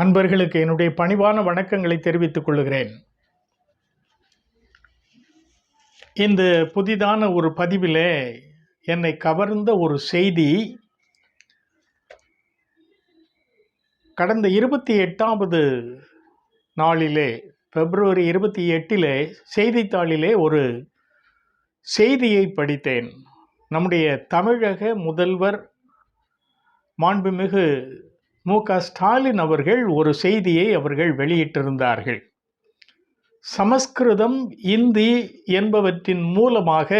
அன்பர்களுக்கு என்னுடைய பணிவான வணக்கங்களை தெரிவித்துக் கொள்கிறேன். இந்த புதிதான ஒரு பதிவிலே என்னை கவர்ந்த ஒரு செய்தி கடந்த இருபத்தி எட்டாவது நாளிலே பிப்ரவரி இருபத்தி எட்டிலே செய்தித்தாளிலே ஒரு செய்தியை படித்தேன். நம்முடைய தமிழக முதல்வர் மாண்புமிகு மு க. ஸ்டாலின் அவர்கள் ஒரு செய்தியை அவர்கள் வெளியிட்டிருந்தார்கள். சமஸ்கிருதம் இந்தி என்பவற்றின் மூலமாக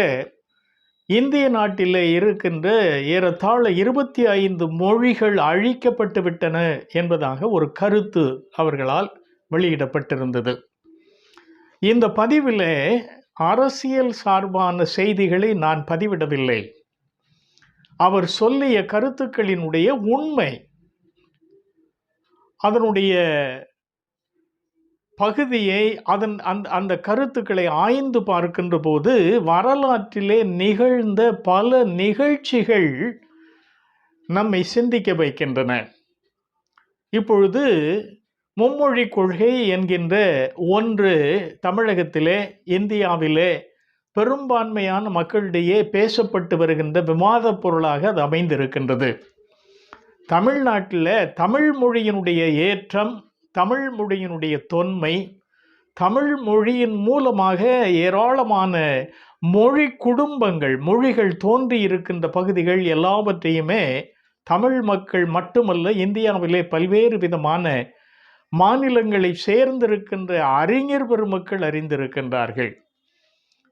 இந்திய நாட்டில் இருக்கின்ற ஏறத்தாழ இருபத்தி ஐந்து மொழிகள் அழிக்கப்பட்டு விட்டன என்பதாக ஒரு கருத்து அவர்களால் வெளியிடப்பட்டிருந்தது. இந்த பதிவில் அரசியல் சார்பான செய்திகளை நான் பதிவிடவில்லை. அவர் சொல்லிய கருத்துக்களினுடைய உண்மை அதனுடைய பகுதியை அதன் அந்த அந்த கருத்துக்களை ஆய்ந்து பார்க்கின்ற போது வரலாற்றிலே நிகழ்ந்த பல நிகழ்ச்சிகள் நம்மை சிந்திக்க வைக்கின்றன. இப்பொழுது மும்மொழி கொள்கை என்கின்ற ஒன்று தமிழகத்திலே இந்தியாவிலே பெரும்பான்மையான மக்களிடையே பேசப்பட்டு வருகின்ற விவாதப் பொருளாக அது அமைந்திருக்கின்றது. தமிழ்நாட்டில் தமிழ் மொழியினுடைய ஏற்றம் தமிழ் மொழியினுடைய தொன்மை தமிழ் மொழியின் மூலமாக ஏராளமான மொழி குடும்பங்கள் மொழிகள் தோன்றி இருக்கின்ற பகுதிகள் எல்லாவற்றையுமே தமிழ் மக்கள் மட்டுமல்ல இந்தியாவிலே பல்வேறு விதமான மாநிலங்களை சேர்ந்திருக்கின்ற அறிஞர் பெருமக்கள் அறிந்திருக்கின்றார்கள்.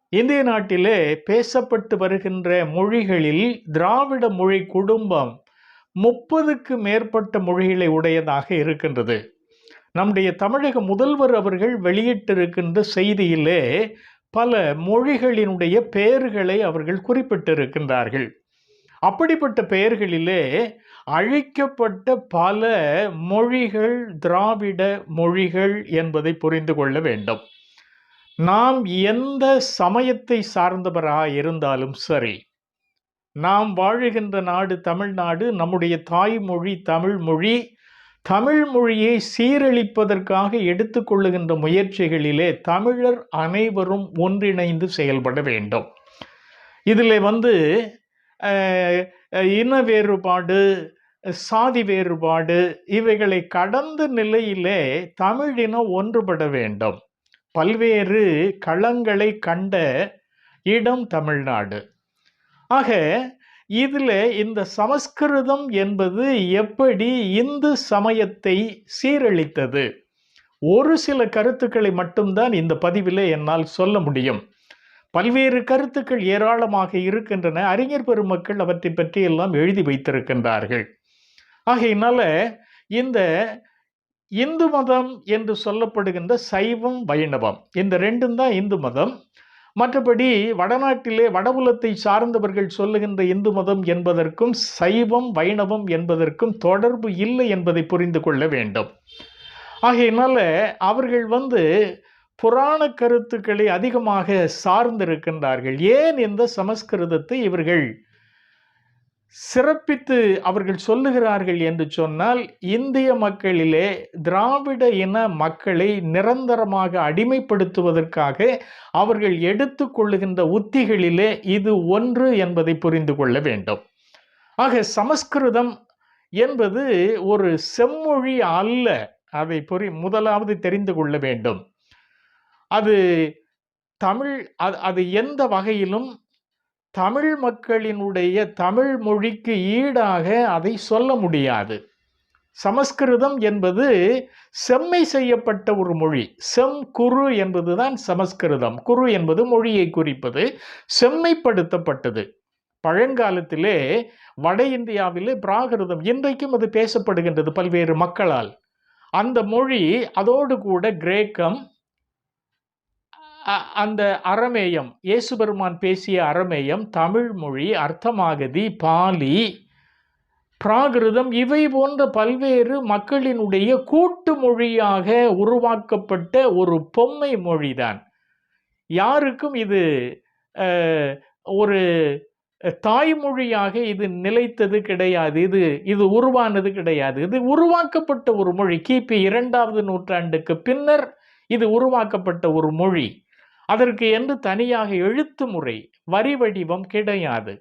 இந்திய நாட்டிலே பேசப்பட்டு வருகின்ற மொழிகளில் திராவிட மொழி குடும்பம் முப்பதுக்கு மேற்பட்ட மொழிகளை உடையதாக இருக்கின்றது. நம்முடைய தமிழக முதல்வர் அவர்கள் வெளியிட்டிருக்கின்ற செய்தியிலே பல மொழிகளினுடைய பெயர்களை அவர்கள் குறிப்பிட்டிருக்கின்றார்கள். அப்படிப்பட்ட பெயர்களிலே அழிக்கப்பட்ட பல மொழிகள் திராவிட மொழிகள் என்பதை புரிந்து கொள்ள வேண்டும். நாம் எந்த சமயத்தை சார்ந்தவராக இருந்தாலும் சரி நாம் வாழுகின்ற நாடு தமிழ்நாடு நம்முடைய தாய்மொழி தமிழ் மொழி தமிழ் மொழியை சீரழிப்பதற்காக எடுத்துக்கொள்ளுகின்ற முயற்சிகளிலே தமிழர் அனைவரும் ஒன்றிணைந்து செயல்பட வேண்டும். இதில் வந்து இன வேறுபாடு சாதி வேறுபாடு இவைகளை கடந்த நிலையிலே தமிழினம் ஒன்றுபட வேண்டும். பல்வேறு களங்களை கண்ட இடம் தமிழ்நாடு. ஆக இதில் இந்த சமஸ்கிருதம் என்பது எப்படி இந்து சமயத்தை சீரழித்தது? ஒரு சில கருத்துக்களை மட்டும்தான் இந்த பதிவில் என்னால் சொல்ல முடியும். பல்வேறு கருத்துக்கள் ஏராளமாக இருக்கின்றன. அறிஞர் பெருமக்கள் அவற்றை பற்றி எல்லாம் எழுதி வைத்திருக்கின்றார்கள். ஆகையினால இந்த இந்து மதம் என்று சொல்லப்படுகின்ற சைவம் வைணவம் இந்த ரெண்டும் தான் இந்து மதம். மற்றபடி வடநாட்டிலே வடபுலத்தை சார்ந்தவர்கள் சொல்லுகின்ற இந்து மதம் என்பதற்கும் சைவம் வைணவம் என்பதற்கும் தொடர்பு இல்லை என்பதை புரிந்து கொள்ள வேண்டும். ஆகையினால அவர்கள் வந்து புராண கருத்துக்களை அதிகமாக சார்ந்திருக்கின்றார்கள். ஏன் இந்த சமஸ்கிருதத்தை இவர்கள் சிறப்பித்து அவர்கள் சொல்லுகிறார்கள் என்று சொன்னால் இந்திய மக்களிலே திராவிட இன மக்களை நிரந்தரமாக அடிமைப்படுத்துவதற்காக அவர்கள் எடுத்துக்கொள்ளுகின்ற உத்திகளிலே இது ஒன்று என்பதை புரிந்து கொள்ள வேண்டும். ஆக சமஸ்கிருதம் என்பது ஒரு செம்மொழி அல்ல. அதை புரி முதலாவது தெரிந்து கொள்ள வேண்டும். அது தமிழ் அது எந்த வகையிலும் தமிழ் மக்களினுடைய தமிழ் மொழிக்கு ஈடாக அதை சொல்ல முடியாது. சமஸ்கிருதம் என்பது செம்மை செய்யப்பட்ட ஒரு மொழி. செம் குரு என்பதுதான் சமஸ்கிருதம். குரு என்பது மொழியை குறிப்பது. செம்மைப்படுத்தப்பட்டது. பழங்காலத்திலே வட இந்தியாவிலே பிராகிருதம் இன்றைக்கும் அது பேசப்படுகின்றது பல்வேறு மக்களால். அந்த மொழி அதோடு கூட கிரேக்கம் அந்த அறமேயம் இயேசு பெருமான் பேசிய அறமேயம் தமிழ் மொழி அர்த்தமாகதி பாலி பிராகிருதம் இவை போன்ற பல்வேறு மக்களினுடைய கூட்டு மொழியாக உருவாக்கப்பட்ட ஒரு பொம்மை மொழிதான். யாருக்கும் இது ஒரு தாய்மொழியாக இது நிலைத்தது கிடையாது. இது இது உருவானது கிடையாது. இது உருவாக்கப்பட்ட ஒரு மொழி. கிபி இரண்டாவது நூற்றாண்டுக்கு பின்னர் இது உருவாக்கப்பட்ட ஒரு மொழி. அதற்கு என்று தனியாக எழுத்து முறை வரி வடிவம் கிடையாது.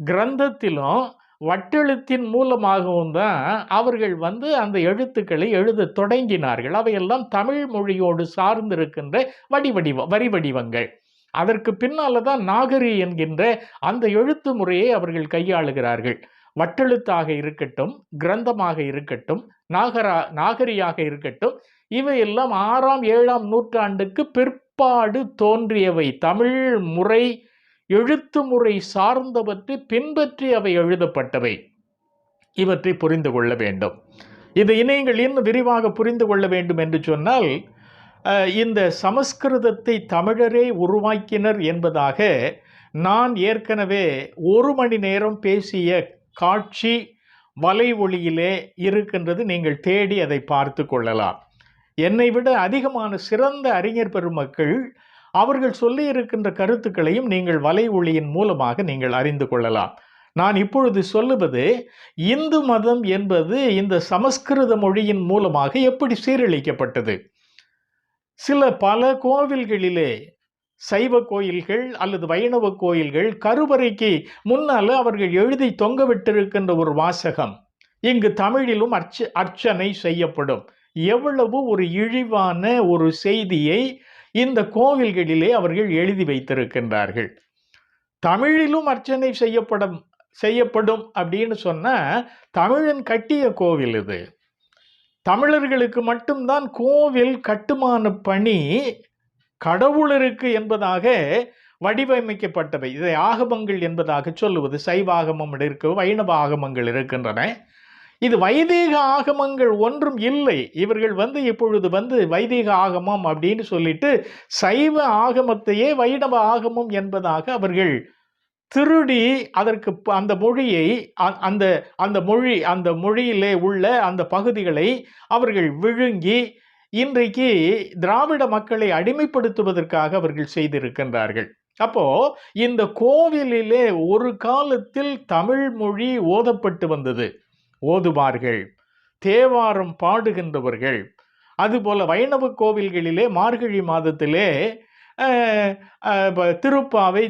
கிரந்தத்திலும் வட்டெழுத்தின் மூலமாகவும் தான் அவர்கள் வந்து அந்த எழுத்துக்களை எழுத தொடங்கினார்கள். அவையெல்லாம் தமிழ் மொழியோடு சார்ந்திருக்கின்ற வடிவடிவம் வரி வடிவங்கள். அதற்கு பின்னால் தான் நாகரி என்கின்ற அந்த எழுத்து முறையை அவர்கள் கையாளுகிறார்கள். வட்டெழுத்தாக இருக்கட்டும் கிரந்தமாக இருக்கட்டும் நாகரா நாகரியாக இருக்கட்டும் இவையெல்லாம் ஆறாம் ஏழாம் நூற்றாண்டுக்கு பிற்பாடு தோன்றியவை. தமிழ் முறை எழுத்து முறை சார்ந்தவற்றை பின்பற்றி அவை எழுதப்பட்டவை. இவற்றை புரிந்து கொள்ள வேண்டும். இதை நீங்கள் இன்னும் விரிவாக புரிந்து கொள்ள வேண்டும் என்று சொன்னால் இந்த சமஸ்கிருதத்தை தமிழரே உருவாக்கினர் என்பதாக நான் ஏற்கனவே ஒரு மணி நேரம் பேசிய காட்சி வலை ஒளியிலே இருக்கின்றது. நீங்கள் தேடி அதை பார்த்து கொள்ளலாம். என்னை விட அதிகமான சிறந்த அறிஞர் பெருமக்கள் அவர்கள் சொல்லி இருக்கின்ற கருத்துக்களையும் நீங்கள் வலை ஒளியின் மூலமாக நீங்கள் அறிந்து கொள்ளலாம். நான் இப்பொழுது சொல்லுவது இந்து மதம் என்பது இந்த சமஸ்கிருத மொழியின் மூலமாக எப்படி சீரழிக்கப்பட்டது? சில பல கோவில்களிலே சைவ கோயில்கள் அல்லது வைணவ கோயில்கள் கருவறைக்கு முன்னால் அவர்கள் எழுதி தொங்க விட்டிருக்கின்ற ஒரு வாசகம். இங்கு தமிழிலும் அர்ச்ச அர்ச்சனை செய்யப்படும். எவ்வளவு ஒரு இழிவான ஒரு செய்தியை இந்த கோவில்களிலே அவர்கள் எழுதி வைத்திருக்கின்றார்கள். தமிழிலும் அர்ச்சனை செய்யப்படும் செய்யப்படும் அப்படின்னு சொன்னால் தமிழன் கட்டிய கோவில் இது. தமிழர்களுக்கு மட்டும்தான் கோவில் கட்டுமான பணி கடவுளருக்கு என்பதாக வடிவமைக்கப்பட்டவை. இதை ஆகமங்கள் என்பதாக சொல்லுவது சைவாகமம் இருக்கு வைணவ ஆகமங்கள் இருக்கின்றன. இது வைதீக ஆகமங்கள் ஒன்றும் இல்லை. இவர்கள் வந்து இப்பொழுது வந்து வைதீக ஆகமம் அப்படின்னு சொல்லிட்டு சைவ ஆகமத்தையே வைணவ ஆகமம் என்பதாக அவர்கள் திருடி அதற்கு ப- அந்த மொழியை அந்த அந்த மொழி அந்த மொழியிலே உள்ள அந்த பகுதிகளை அவர்கள் விழுங்கி இன்றைக்கு திராவிட மக்களை அடிமைப்படுத்துவதற்காக அவர்கள் செய்திருக்கின்றார்கள். அப்போ இந்த கோவிலிலே ஒரு காலத்தில் தமிழ் மொழி ஓதப்பட்டு வந்தது. ஓதுவார்கள். தேவாரம் பாடுகின்றவர்கள். அதுபோல் வைணவ கோவில்களிலே மார்கழி மாதத்திலே திருப்பாவை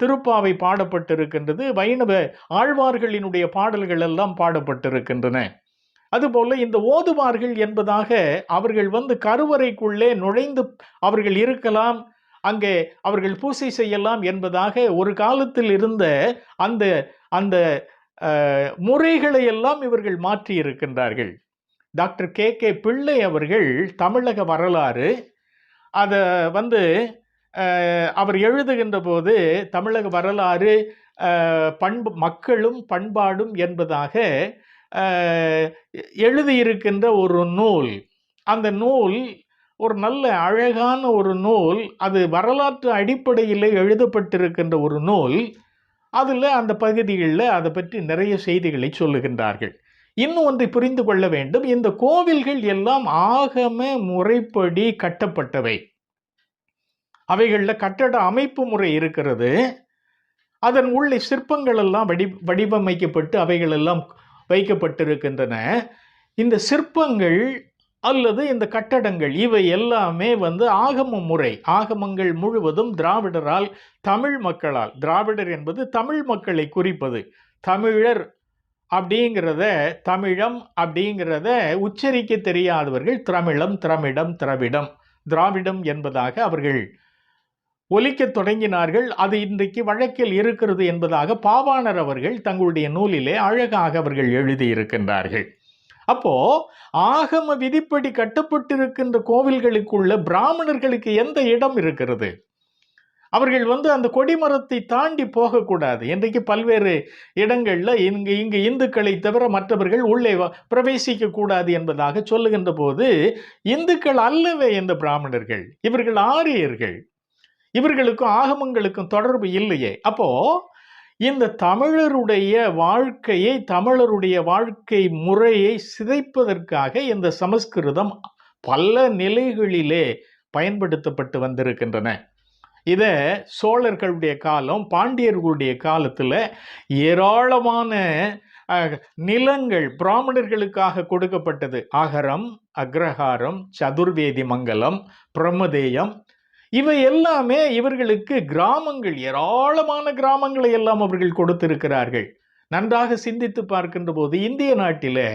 திருப்பாவை பாடப்பட்டிருக்கின்றது. வைணவ ஆழ்வார்களினுடைய பாடல்கள் எல்லாம் பாடப்பட்டிருக்கின்றன. அதுபோல் இந்த ஓதுவார்கள் என்பதாக அவர்கள் வந்து கருவறைக்குள்ளே நுழைந்து அவர்கள் இருக்கலாம் அங்கே அவர்கள் பூசை செய்யலாம் என்பதாக ஒரு காலத்தில் இருந்த அந்த அந்த முறைகளை எல்லாம் இவர்கள் மாற்றி இருக்கின்றார்கள் டாக்டர் கே. கே. பிள்ளை அவர்கள் தமிழக வரலாறு அதை வந்து அவர் எழுதுகின்ற போது தமிழக வரலாறு பண்பு மக்களும் பண்பாடும் என்பதாக எழுதியிருக்கின்ற ஒரு நூல். அந்த நூல் ஒரு நல்ல அழகான ஒரு நூல். அது வரலாற்று அடிப்படையில் எழுதப்பட்டிருக்கின்ற ஒரு நூல். அதில் அந்த பகுதிகளில் அதை பற்றி நிறைய செய்திகளை சொல்லுகின்றார்கள். இன்னும் ஒன்றை புரிந்து கொள்ள வேண்டும். இந்த கோவில்கள் எல்லாம் ஆகம முறைப்படி கட்டப்பட்டவை. அவைகளில் கட்டட அமைப்பு முறை இருக்கிறது. அதன் உள்ளே சிற்பங்கள் எல்லாம் வடி வடிவமைக்கப்பட்டு அவைகளெல்லாம் வைக்கப்பட்டிருக்கின்றன. இந்த சிற்பங்கள் அல்லது இந்த கட்டடங்கள் இவை எல்லாமே வந்து ஆகம முறை. ஆகமங்கள் முழுவதும் திராவிடரால் தமிழ் மக்களால் திராவிடர் என்பது தமிழ் மக்களை குறிப்பது. தமிழர் அப்படிங்கிறத தமிழம் அப்படிங்கிறத உச்சரிக்க தெரியாதவர்கள் திரமிழம் திரமிடம் திராவிடம். திராவிடம் என்பதாக அவர்கள் ஒலிக்கத் தொடங்கினார்கள். அது இன்றைக்கு வழக்கில் இருக்கிறது என்பதாக பாவாணர் அவர்கள் தங்களுடைய நூலிலே அழகாக அவர்கள் எழுதியிருக்கின்றார்கள். அப்போ ஆகம விதிப்படி கட்டப்பட்டிருக்கின்ற கோவில்களுக்குள்ள பிராமணர்களுக்கு எந்த இடம் இருக்கிறது? அவர்கள் வந்து அந்த கொடிமரத்தை தாண்டி போகக்கூடாது. இன்றைக்கு பல்வேறு இடங்களில் இங்கு இங்கு இந்துக்களை தவிர மற்றவர்கள் உள்ளே வ- பிரவேசிக்க கூடாது என்பதாக சொல்லுகின்ற போது இந்துக்கள் அல்லவே இந்த பிராமணர்கள். இவர்கள் ஆரியர்கள். இவர்களுக்கும் ஆகமங்களுக்கும் தொடர்பு இல்லையே. அப்போது இந்த தமிழருடைய வாழ்க்கையை தமிழருடைய வாழ்க்கை முறையை சிதைப்பதற்காக இந்த சமஸ்கிருதம் பல நிலைகளிலே பயன்படுத்தப்பட்டு வந்திருக்கின்றன. இதை சோழர்களுடைய காலம் பாண்டியர்களுடைய காலத்தில் ஏராளமான நிலங்கள் பிராமணர்களுக்காக கொடுக்கப்பட்டது. அகரம் அக்ரஹாரம் சதுர்வேதி மங்கலம் பிரம்மதேயம் இவை எல்லாமே இவர்களுக்கு கிராமங்கள் ஏராளமான கிராமங்களை எல்லாம் அவர்கள் கொடுத்திருக்கிறார்கள். நன்றாக சிந்தித்து பார்க்கின்ற போது இந்திய நாட்டிலே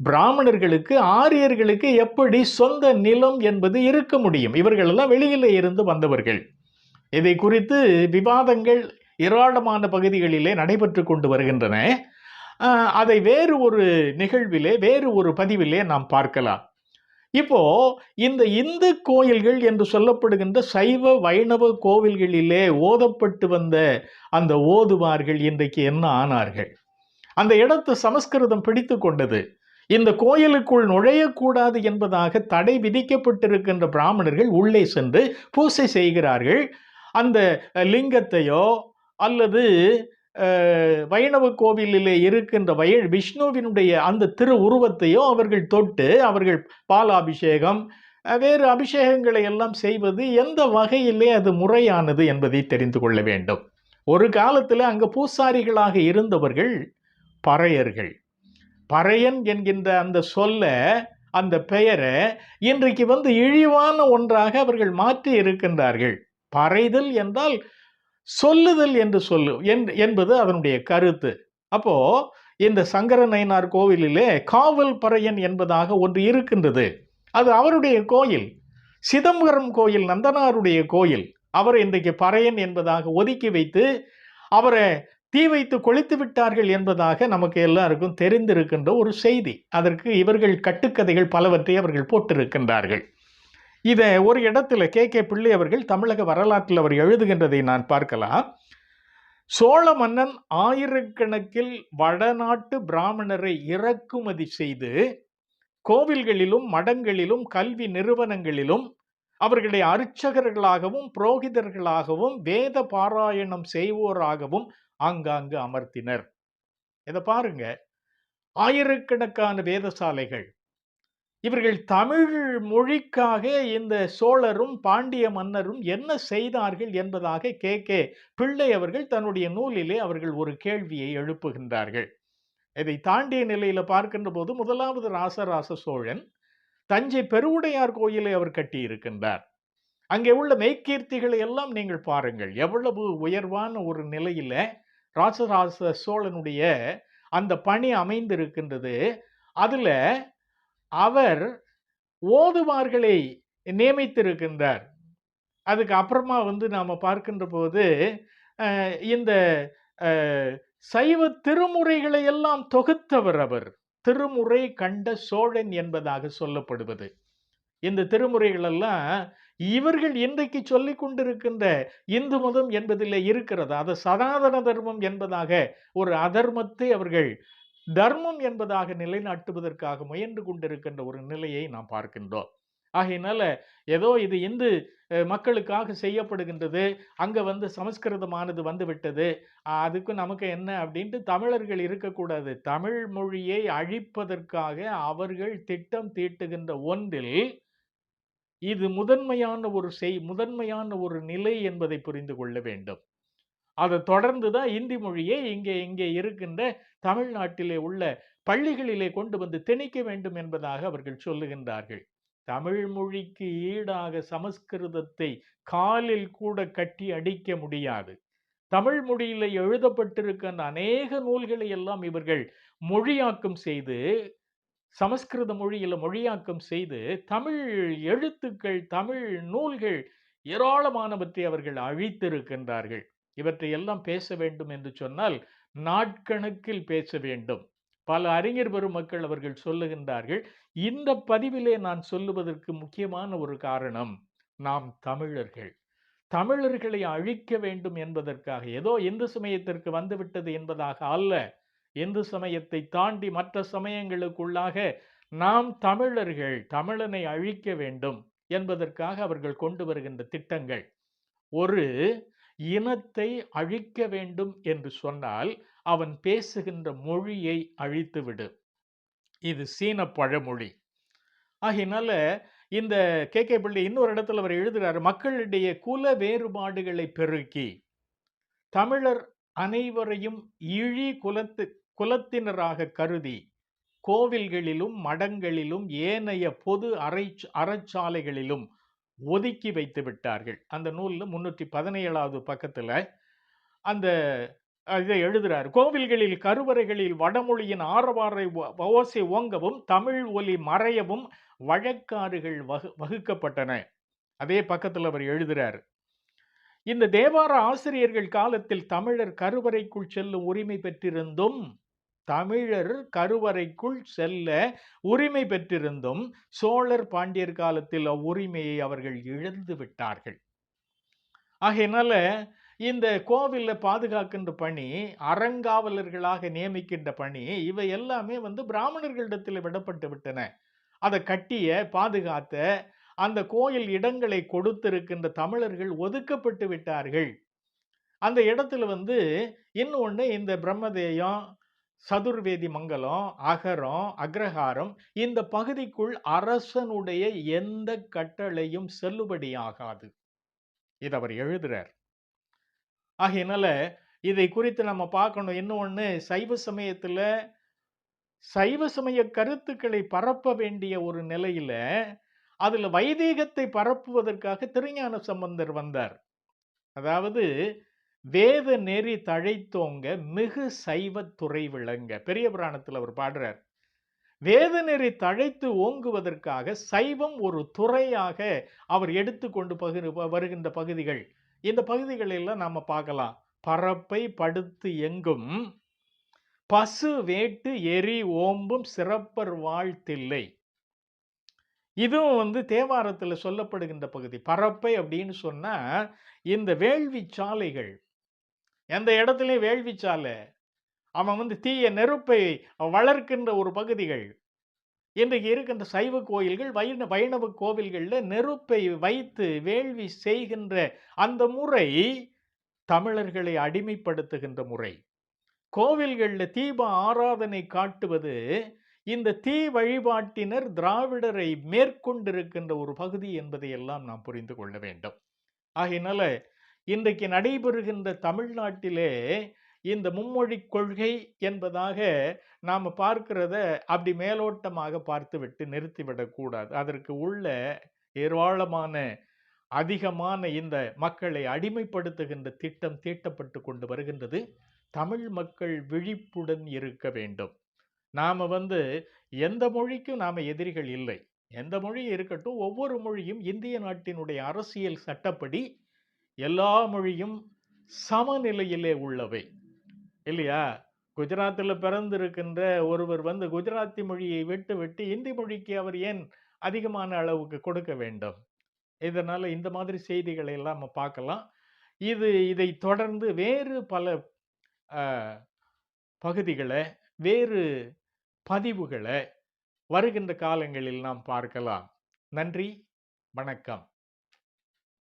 பிராமணர்களுக்கு ஆரியர்களுக்கு எப்படி சொந்த நிலம் என்பது இருக்க முடியும்? இவர்கள் எல்லாம் வெளியிலே இருந்து வந்தவர்கள். இதை குறித்து விவாதங்கள் ஏராளமான பகுதிகளிலே நடைபெற்று கொண்டு வருகின்றன. அதை வேறு ஒரு நிகழ்விலே வேறு ஒரு பதிவிலே நாம் பார்க்கலாம். இப்போ இந்த இந்து கோயில்கள் என்று சொல்லப்படுகின்ற சைவ வைணவ கோவில்களிலே ஓதப்பட்டு வந்த அந்த ஓதுவார்கள் இன்றைக்கு என்ன ஆனார்கள்? அந்த இடத்து சமஸ்கிருதம் பிடித்து கொண்டது. இந்த கோயிலுக்குள் நுழையக்கூடாது என்பதாக தடை விதிக்கப்பட்டிருக்கின்ற பிராமணர்கள் உள்ளே சென்று பூசை செய்கிறார்கள். அந்த லிங்கத்தையோ அல்லது வைணவ கோவிலிலே இருக்கின்ற வய விஷ்ணுவினுடைய அந்த திரு உருவத்தையும் அவர்கள் தொட்டு அவர்கள் பாலாபிஷேகம் வேறு அபிஷேகங்களை எல்லாம் செய்வது எந்த வகையிலே அது முறையானது என்பதை தெரிந்து கொள்ள வேண்டும். ஒரு காலத்தில் அங்கே பூசாரிகளாக இருந்தவர்கள் பறையர்கள். பறையன் என்கின்ற அந்த சொல்ல அந்த பெயரை இன்றைக்கு வந்து இழிவான ஒன்றாக அவர்கள் மாற்றி இருக்கின்றார்கள். பறைதல் என்றால் சொல்லுதல் என்று சொல்லு என்- என்பது அதனுடைய கருத்து. அப்போ இந்த சங்கரநயினார் கோவிலிலே காவல் பறையன் என்பதாக ஒன்று இருக்கின்றது. அது அவருடைய கோயில். சிதம்பரம் கோயில் நந்தனாருடைய கோயில். அவர் இன்றைக்கு பறையன் என்பதாக ஒதுக்கி வைத்து அவரை தீ வைத்து கொளித்து விட்டார்கள் என்பதாக நமக்கு எல்லாருக்கும் தெரிந்திருக்கின்ற ஒரு செய்தி. அதற்கு இவர்கள் கட்டுக்கதைகள் பலவற்றை அவர்கள் போட்டிருக்கின்றார்கள். இதை ஒரு இடத்துல கே. கே. பிள்ளை அவர்கள் தமிழக வரலாற்றில் அவர் எழுதுகின்றதை நான் பார்க்கலாம். சோழ மன்னன் ஆயிரக்கணக்கில் வடநாட்டு பிராமணரை இறக்குமதி செய்து கோவில்களிலும் மடங்களிலும் கல்வி நிறுவனங்களிலும் அவர்களை அர்ச்சகர்களாகவும் புரோகிதர்களாகவும் வேத பாராயணம் செய்வோராகவும் ஆங்காங்கு அமர்த்தினர். இதை பாருங்க. ஆயிரக்கணக்கான வேதசாலைகள் இவர்கள் தமிழ் மொழிக்காக இந்த சோழரும் பாண்டிய மன்னரும் என்ன செய்தார்கள் என்பதாக கே. கே. பிள்ளை அவர்கள் தன்னுடைய நூலிலே அவர்கள் ஒரு கேள்வியை எழுப்புகின்றார்கள். இதை தாண்டிய நிலையில் பார்க்கின்ற போது முதலாவது ராசராச சோழன் தஞ்சை பெருவுடையார் கோயிலை அவர் கட்டியிருக்கின்றார். அங்கே உள்ள மெய்க்கீர்த்திகளை எல்லாம் நீங்கள் பாருங்கள். எவ்வளவு உயர்வான ஒரு நிலையில் ராசராச சோழனுடைய அந்த பணி அமைந்திருக்கின்றது. அதில் அவர் ஓதுவார்களை நியமித்திருக்கின்றார். அதுக்கு அப்புறமா வந்து நாம் பார்க்கின்ற போது இந்த சைவ திருமுறைகளை எல்லாம் தொகுத்தவர் அவர். திருமுறை கண்ட சோழன் என்பதாக சொல்லப்படுவது. இந்த திருமுறைகளெல்லாம் இவர்கள் இன்றைக்கு சொல்லி கொண்டிருக்கின்ற இந்து மதம் என்பதில் இருக்கிறது. அது சனாதன தர்மம் என்பதாக ஒரு அதர்மத்தை அவர்கள் தர்மம் என்பதாக நிலைநாட்டுவதற்காக முயன்று கொண்டிருக்கின்ற ஒரு நிலையை நாம் பார்க்கின்றோம். ஆகையினால ஏதோ இது இந்து மக்களுக்காக செய்யப்படுகின்றது. அங்கே வந்து சமஸ்கிருதமானது வந்து விட்டது அதுக்கு நமக்கு என்ன அப்படின்ட்டு தமிழர்கள் இருக்கக்கூடாது. தமிழ் மொழியை அழிப்பதற்காக அவர்கள் திட்டம் தீட்டுகின்ற ஒன்றில் இது முதன்மையான ஒரு செய் முதன்மையான ஒரு நிலை என்பதை புரிந்து கொள்ள வேண்டும். அதை தொடர்ந்து தான் இந்தி மொழியை இங்கே இங்கே இருக்கின்ற தமிழ்நாட்டிலே உள்ள பள்ளிகளிலே கொண்டு வந்து திணிக்க வேண்டும் என்பதாக அவர்கள் சொல்லுகின்றார்கள். தமிழ் மொழிக்கு ஈடாக சமஸ்கிருதத்தை காலில் கூட கட்டி அடிக்க முடியாது. தமிழ் மொழியில எழுதப்பட்டிருக்கின்ற அநேக நூல்களை எல்லாம் இவர்கள் மொழியாக்கம் செய்து சமஸ்கிருத மொழியில மொழியாக்கம் செய்து தமிழ் எழுத்துக்கள் தமிழ் நூல்கள் ஏராளமானவற்றை அவர்கள் அழித்திருக்கின்றார்கள். இவற்றை எல்லாம் பேச வேண்டும் என்று சொன்னால் நாட்கணக்கில் பேச வேண்டும். பல அறிஞர் பெருமக்கள் அவர்கள் சொல்லுகின்றார்கள் இந்த பதிவிலே நான் சொல்லுவதற்கு முக்கியமான ஒரு காரணம் நாம் தமிழர்கள். தமிழர்களை அழிக்க வேண்டும் என்பதற்காக ஏதோ இந்து சமயத்திற்கு வந்துவிட்டது என்பதாக அல்ல. இந்து சமயத்தை தாண்டி மற்ற சமயங்களுக்குள்ளாக நாம் தமிழர்கள் தமிழனை அழிக்க வேண்டும் என்பதற்காக அவர்கள் கொண்டு வருகின்ற திட்டங்கள். ஒரு இனத்தை அழிக்க வேண்டும் என்று சொன்னால் அவன் பேசுகின்ற மொழியை அழித்துவிடு. இது சீன பழமொழி. ஆகினால இந்த கே. கே. பிள்ளை இன்னொரு இடத்துல அவர் எழுதுகிறார் மக்களிடையே குல வேறுபாடுகளை பெருக்கி தமிழர் அனைவரையும் இழி குலத்து குலத்தினராக கருதி கோவில்களிலும் மடங்களிலும் ஏனைய பொது அறை அறச்சாலைகளிலும் ஒதுக்கி வைத்து விட்டார்கள். அந்த நூலில் முன்னூற்றி பதினேழாவது பக்கத்தில் அந்த இதை எழுதுகிறார் கோவில்களில் கருவறைகளில் வடமொழியின் ஆரவாரை ஓசை ஓங்கவும் தமிழ் ஒலி மறையவும் வழக்காறுகள் வகு வகுக்கப்பட்டன. அதே பக்கத்தில் அவர் எழுதுறார். இந்த தேவார ஆசிரியர்கள் காலத்தில் தமிழர் கருவறைக்குள் செல்லும் உரிமை பெற்றிருந்தும் தமிழர் கருவறைக்குள் செல்ல உரிமை பெற்றிருந்தும் சோழர் பாண்டியர் காலத்தில் அவ்வுரிமையை அவர்கள் இழந்து விட்டார்கள். ஆகையினால இந்த கோவிலில் பாதுகாக்கின்ற பணி அறங்காவலர்களாக நியமிக்கின்ற பணி இவை எல்லாமே வந்து பிராமணர்களிடத்தில் விடப்பட்டு விட்டன. அதை கட்டிய பாதுகாத்த அந்த கோயில் இடங்களை கொடுத்திருக்கின்ற தமிழர்கள் ஒதுக்கப்பட்டு விட்டார்கள். அந்த இடத்துல வந்து இன்னொன்று இந்த பிரம்மதேயம் சதுர்வேதி மங்கலம் அகரம் அக்ரஹாரம் இந்த பகுதிக்குள் அரசனுடைய எந்த கட்டளையும் செல்லுபடியாகாது. இது அவர் எழுதுறார். ஆகையினால இதை குறித்து நம்ம பார்க்கணும். இன்னொன்று சைவ சமயத்தில் சைவ சமய கருத்துக்களை பரப்ப வேண்டிய ஒரு நிலையில் அதில் வைதீகத்தை பரப்புவதற்காக திருஞான சம்பந்தர் வந்தார். அதாவது வேத நெறி தழைத்தோங்க மிகு சைவ துறை விளங்க பெரிய புராணத்தில் அவர் பாடுறார். வேத நெறி தழைத்து ஓங்குவதற்காக சைவம் ஒரு துறையாக அவர் எடுத்துக்கொண்டு பகிர் வருகின்ற பகுதிகள். இந்த பகுதிகளெல்லாம் நாம் பார்க்கலாம். பரப்பை படுத்து எங்கும் பசு வேட்டு எரி ஓம்பும் சிறப்பர் வாழ்த்தில்லை. இதுவும் வந்து தேவாரத்தில் சொல்லப்படுகின்ற பகுதி. பரப்பை அப்படின்னு சொன்னால் இந்த வேள்வி சாலைகள் எந்த இடத்துலையும் வேள்வி அவன் வந்து தீய நெருப்பை வளர்க்கின்ற ஒரு பகுதிகள். இன்றைக்கு இருக்கின்ற சைவ கோயில்கள் வைண வைணவ கோவில்களில் நெருப்பை வைத்து வேள்வி செய்கின்ற அந்த முறை தமிழர்களை அடிமைப்படுத்துகின்ற முறை. கோவில்களில் தீப ஆராதனை காட்டுவது இந்த தீ வழிபாட்டினர் திராவிடரை மேற்கொண்டிருக்கின்ற ஒரு பகுதி என்பதை எல்லாம் நாம் புரிந்து கொள்ள வேண்டும். ஆகையினால இன்றைக்கு நடைபெறுகின்ற தமிழ்நாட்டிலே இந்த மும்மொழி கொள்கை என்பதாக நாம் பார்க்கிறத அப்படி மேலோட்டமாக பார்த்துவிட்டு நிறுத்திவிடக்கூடாது அதற்கு உள்ள ஏராளமான அதிகமான இந்த மக்களை அடிமைப்படுத்துகின்ற திட்டம் தீட்டப்பட்டு கொண்டு வருகின்றது. தமிழ் மக்கள் விழிப்புடன் இருக்க வேண்டும். நாம் வந்து எந்த மொழிக்கும் நாம் எதிரிகள் இல்லை. எந்த மொழி இருக்கட்டும் ஒவ்வொரு மொழியும் இந்திய நாட்டினுடைய அரசியல் சட்டப்படி எல்லா மொழியும் சமநிலையிலே உள்ளவை. இல்லையா? குஜராத்தில் பிறந்திருக்கின்ற ஒருவர் வந்து குஜராத்தி மொழியை விட்டு விட்டு இந்தி மொழிக்கு அவர் ஏன் அதிகமான அளவுக்கு கொடுக்க வேண்டும்? இதனால் இந்த மாதிரி செய்திகளை எல்லாம் நம்ம பார்க்கலாம். இது இதை தொடர்ந்து வேறு பல பகுதிகளை வேறு பதிவுகளை வருகின்ற காலங்களில் நாம் பார்க்கலாம். நன்றி வணக்கம்.